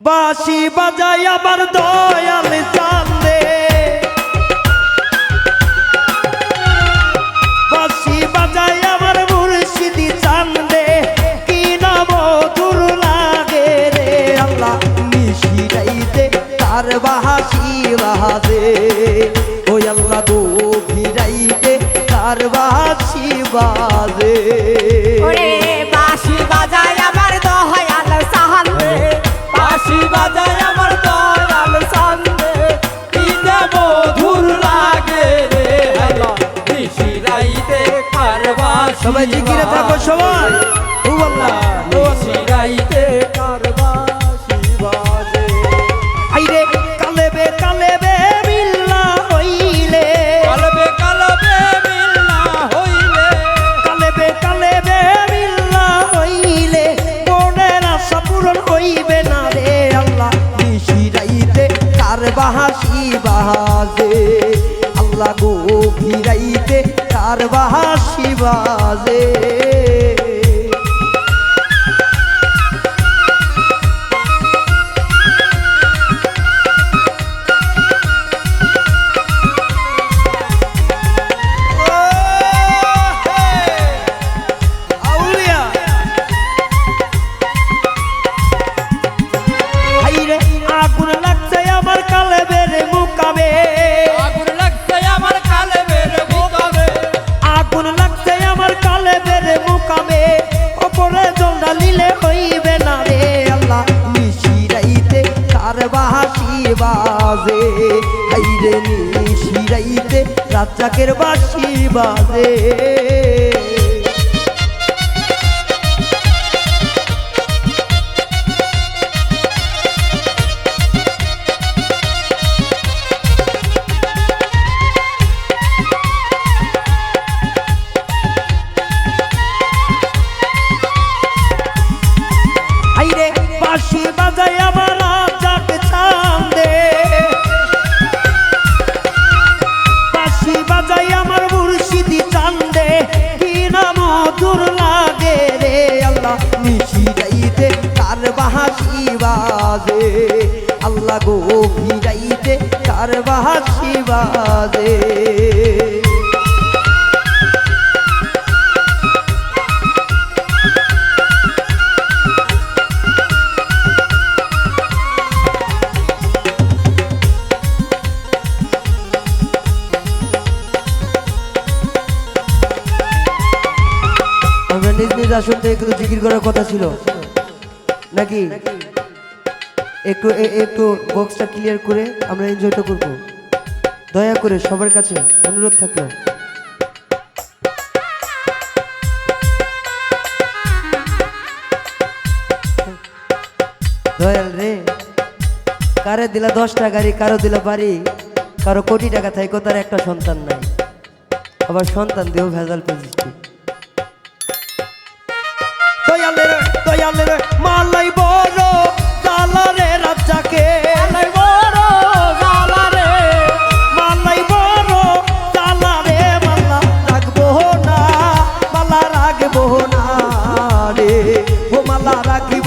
বাঁশি বাজাই আবার দয়াল চান্দে বাঁশি বাজাই আমার মুর্শিদি চান্দে কি নাম মধুর লাগে রে আল্লাহ, মিশিরাইতে তার বাহাসি সবাই জিকিরে থাকো সবাই। ও আল্লাহ ও আল্লাহ। নিশিরাইতে কারবার শিবাজে। আইরে কালেবে কালেবে মিল্লা হইলে। কালবে কালবে মিলনা হইলে। কালেবে কালেবে মিল্লা হইলে। মনের আশা পূরণ হইবে না রে আল্লাহ। নিশিরাইতে কার বাহাসি বাজে আল্লাহ গো ভিরাইতে কার বাহাসি বাজে লিলে হইবে না রে আল্লাহ। নিশিরাইতে কার বাহাসি বাজে। হাইরে নিশিরাইতে রাজাকের বাসি বাজে। বাঁশি বাজাই আমার রাজাক চান্দে বাঁশি বাজাই আমার মুর্শিদি চান্দে কি নাম দূর লাগে রে আল্লাহ, মিশি যাইতে কার বাহাসি বাজে। আল্লাহ গো ভিড়াইতে কার বাহাসি বাজে। আসন থেকে একটু জিকির করার কথা ছিল। নাকি? একটু একটু বক্সটা ক্লিয়ার করে আমরা এনজয়টা করব। দয়া করে সবার কাছে অনুরোধ থাকল। দয়াল রে, কারে দিলা দশটা গাড়ি, কারও দিলা বাড়ি, কারও কোটি টাকা থাইকো তার একটা সন্তান নাই। আবার সন্তান দিয়েও ভেজাল পেয়েছি দয়ালের দয়ালের মালাই বড় জালারে রাজাকে। আলাই বড় জ্বালা রে মালাই বড় জালারে মালা রাখব না মালা রাখব না রে। ও মালা রাখিব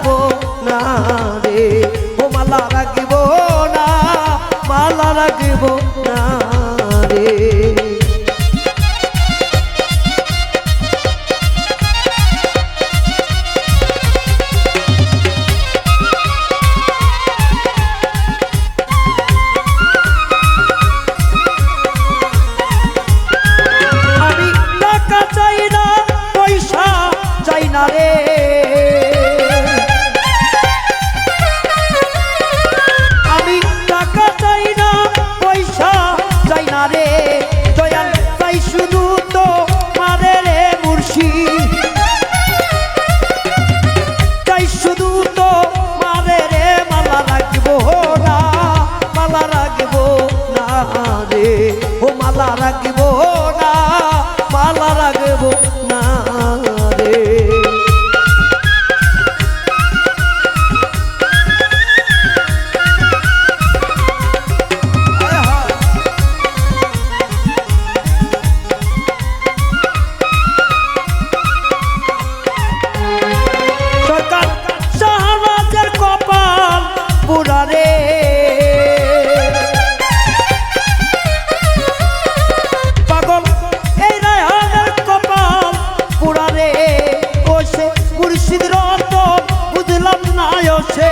রাখিব না রে। ও মালা রাখব নিশ্চিত রতন বুঝলাম না সে।